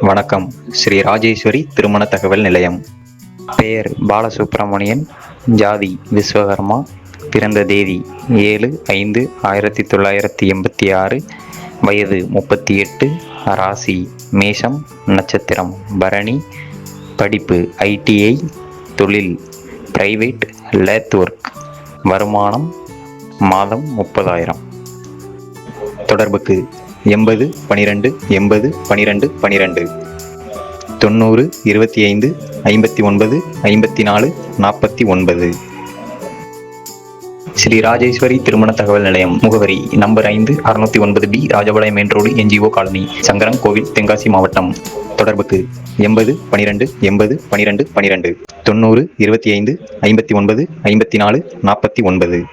வணக்கம். ஸ்ரீ ராஜேஸ்வரி திருமண தகவல் நிலையம். பெயர் பாலசுப்ரமணியன் ஜாதி விஸ்வகர்மா பிறந்த தேதி ஏழு ஐந்து ஆயிரத்தி தொள்ளாயிரத்தி எண்பத்தி ஆறு வயது முப்பத்தி எட்டு ராசி மேஷம் நட்சத்திரம் பரணி படிப்பு ஐடிஐ தொழில் பிரைவேட் லேத் ஒர்க் வருமானம் மாதம் முப்பதாயிரம். தொடர்புக்கு எண்பது பனிரெண்டு எண்பது பனிரெண்டு பனிரெண்டு. தொண்ணூறு இருபத்தி ஐந்து ஐம்பத்தி ஒன்பது ஐம்பத்தி நாலு நாற்பத்தி ஒன்பது. ஸ்ரீ ராஜேஸ்வரி திருமண தகவல் நிலையம் முகவரி நம்பர் ஐந்து அறுநூத்தி ஒன்பது P Rajapalayam main road NGO colony Sankaran Kovil Tenkasi மாவட்டம். தொடர்புக்கு எண்பது பனிரெண்டு எண்பது பனிரெண்டு பனிரெண்டு. தொண்ணூறு இருபத்தி ஐந்து ஐம்பத்தி ஒன்பது ஐம்பத்தி நாலு நாற்பத்தி ஒன்பது.